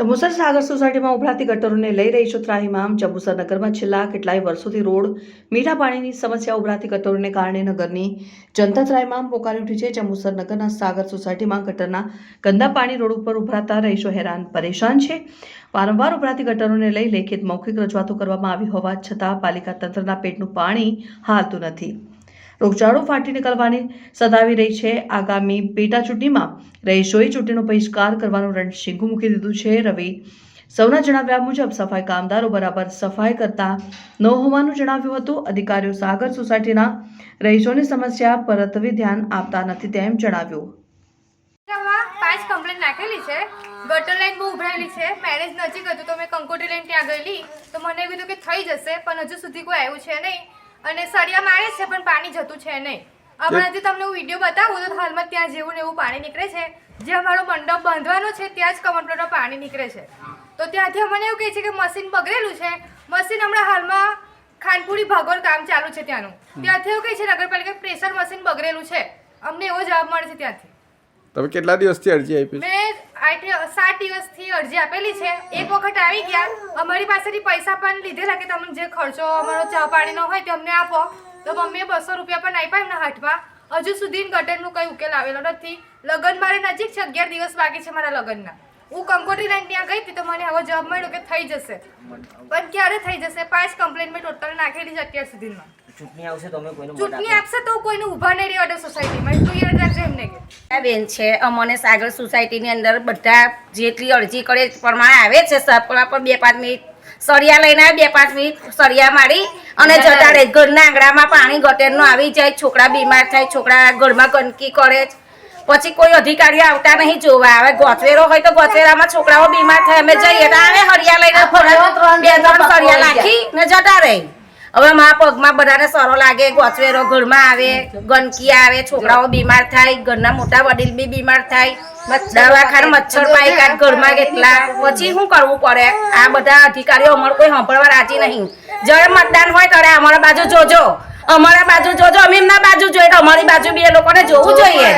ચંબુસર સાગર સોસાયટીમાં ઉભરાતી ગટરોને લઈ રહી છો ત્રાહીમામ ચંબુસર નગરમાં છેલ્લા કેટલાય વર્ષોથી રોડ, મીઠા પાણીની સમસ્યા ઉભરાતી ગટરોને કારણે નગરની જનતા ત્રાહીમામ પોકારી ઉઠી છે. ચમુસર નગરના સાગર સોસાયટીમાં ગટરના ગંદા પાણી રોડ ઉપર ઉભરાતા રહીશો હેરાન પરેશાન છે. વારંવાર ઉભરાતી ગટરોને લઈ લેખિત મૌખિક રજૂઆતો કરવામાં આવી હોવા છતાં પાલિકા તંત્રના પેટનું પાણી હાલતું નથી. રોગચાળો ફાટી નીકળવાની સતાવી રહી છે. આગામી પેટા ચૂંટણીમાં રહીશોએ ચૂંટણીનો બહિષ્કાર કરવાનું રણશીંગું મૂકી દીધું છે. રવિ સૌના જણાવ્યા મુજબ સફાઈ કામદારો બરાબર સફાઈ કરતા ન હોવાનું જણાવ્યું હતું. અધિકારીઓ સાગર સોસાયટીના રહીશોની સમસ્યા પરત્વે ધ્યાન આપતા નથી તેમ જણાવ્યું. પાંચ કમ્પ્લેન નાખેલી છે. ગટર લાઈન બહુ ઉભરાયેલી છે. મેરેજ નજીક હતું તો મેં કંકોટી લાઈન ત્યાં ગયેલી. તો મને એવું કે થઈ જશે, પણ હજુ સુધી કોઈ આવ્યું છે નહીં. અને સળિયા મારે છે પણ પાણી જતું છે નહીં. હમણાંથી તમને હું વીડિયો બતાવું તો હાલમાં ત્યાં જેવું ને એવું પાણી નીકળે છે. જે અમારો મંડપ બાંધવાનો છે ત્યાં જ કમરપ્લેટમાં પાણી નીકળે છે. તો ત્યાંથી અમને એવું કહે છે કે મશીન બગડેલું છે. મશીન હમણાં હાલમાં ખાનપુરી ભાગોળ કામ ચાલુ છે ત્યાંનું. ત્યાંથી એવું કહે છે નગરપાલિકા પ્રેશર મશીન બગડેલું છે. અમને એવો જવાબ મળે છે ત્યાંથી. તમે કેટલા દિવસથી અરજી આપી? મેં સાત દિવસથી અરજી આપેલી છે. એક વખત આવી ગયા. અમારી પાસેથી પૈસા પણ લીધેલા કે તમે જે ખર્ચો અમારો ચા પાણીનો હોય તે અમને આપો. તો મમ્મીએ બસો રૂપિયા પણ આપ્યા એમના હાથમાં. હજુ સુધી ગટરનું કંઈ ઉકેલ આવેલો નથી. લગ્ન મારે નજીક છે. અગિયાર દિવસ બાકી છે મારા લગ્નના. હું કંકોટી લાઈન ત્યાં ગઈ હતી તો મને આવો જવાબ મળ્યો કે થઈ જશે. પણ ક્યારે થઈ જશે? પાંચ કમ્પ્લેન મેં ટોટલ નાખેલી છે અત્યાર સુધીમાં. ચૂંટણી આવશે તો અમે કોઈનું ચૂંટણી આપશે તો કોઈને ઊભા નહીં રહેવા દે સોસાયટીમાં તો યાદ રાખજો એમને કે. આ બેન છે અમને સાગર સોસાયટીની અંદર બધા જેટલી અરજી કરે પ્રમાણે આવે છે સપના પર બે પાંચ મિનિટ સળિયા લઈને બે પાંચ મિનિટ સળિયા મારી અને જતા રહે. ઘરના આંગણામાં પાણી ગટેરનું આવી જાય છોકરા બીમાર થાય છોકરા ઘરમાં ગંદકી કરે છે. પછી કોઈ અધિકારી આવતા નહીં જોવા. આવે ગોચવેરો હોય તો ગોચવેરામાં છોકરાઓ બીમાર થાય. અમે જઈએ તો આવે હરિયા લઈને બે ત્રણ સરિયા નાખી ને જતા રહે. હવે મા પગમાં બધાને સરો લાગે ગોચવેરો ઘરમાં આવે ગંદકી આવે છોકરાઓ બીમાર થાય ઘરના મોટા વડીલ બી બીમાર થાય. દવાખાન મચ્છર પાયકા ઘરમાં કેટલા? પછી શું કરવું પડે? આ બધા અધિકારીઓ અમારું કોઈ સાંભળવા રાજી નહીં. જ્યારે મતદાન હોય ત્યારે અમારા બાજુ જોજો. અમારા બાજુ જોજો અમે એમના બાજુ જોઈએ તો અમારી બાજુ બી એ લોકોને જોવું જોઈએ.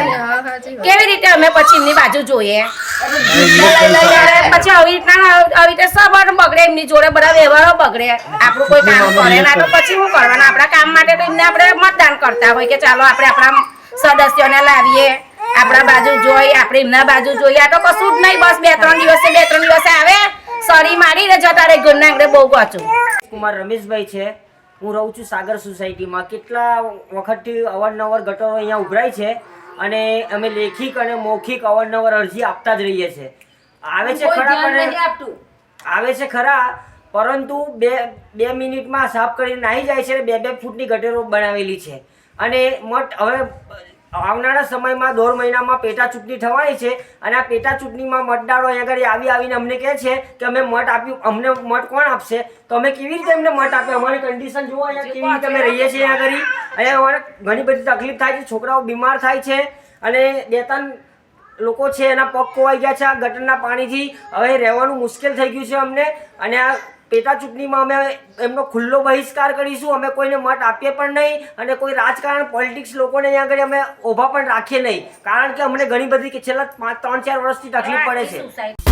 કેવી રીતે અમે પછી એમની બાજુ જોઈએ? પછી આવી રીતના આવી રીતે સબર બગડે એમની જોડે બધા વ્યવહારો બગડે. આપણું કોઈ કામ કરે ના તો પછી શું કરવાનું? આપણા કામ માટે તો એમને આપણે મતદાન કરતા હોય કે ચાલો આપણે આપણા સદસ્યોને લાવીએ આપણા બાજુ જોઈ આપણે એમના બાજુ જોઈએ આ તો કશું જ નહીં બસ બે ત્રણ દિવસે બે ત્રણ દિવસે આવે સરી મારીને જતા રહે ઘરના આંગણે બહુ ગોચું કુમાર રમેશભાઈ છે. હું રહું છું સાગર સોસાયટીમાં. કેટલા વખતથી અવારનવાર ગટરો અહીંયા ઉભરાય છે. અને અમે લેખિક અને મૌખિક અવારનવાર અરજી આપતા જ રહીએ છીએ. આવે છે ખરા પણ આવે છે ખરા પરંતુ બે બે મિનિટમાં સાફ કરીને નાહી જાય છે બે બે ફૂટની ગટરો બનાવેલી છે. અને મઠ હવે આવનારા સમયમાં દોઢ મહિનામાં પેટા ચૂંટણી થવાની છે અને આ પેટા ચૂંટણીમાં મતદારો અહીંયા આગળ આવી આવીને અમને કહે છે કે અમે મત આપ્યું, અમને મત કોણ આપશે? તો અમે કેવી રીતે એમને મત આપે? અમારી કન્ડિશન જુઓ અહીંયા કેવી રીતે અમે રહીએ છીએ અહીંયા આગળ. અહીંયા અમારે ઘણી બધી તકલીફ થાય છે, છોકરાઓ બીમાર થાય છે અને બે ત્રણ લોકો છે એના પગ ખોવાઈ ગયા છે આ ગટરના પાણીથી. હવે રહેવાનું મુશ્કેલ થઈ ગયું છે અમને અને આ પેટા ચૂંટણીમાં અમે એમનો ખુલ્લો બહિષ્કાર કરીશું, અમે કોઈને મત આપીએ પણ નહીં અને કોઈ રાજકારણ પોલિટિક્સ લોકોને અહીંયા આગળ અમે ઊભા પણ રાખીએ નહીં. કારણ કે અમને ઘણી બધી કે છેલ્લા પાંચ, ત્રણ, ચાર વર્ષથી તકલીફ પડે છે.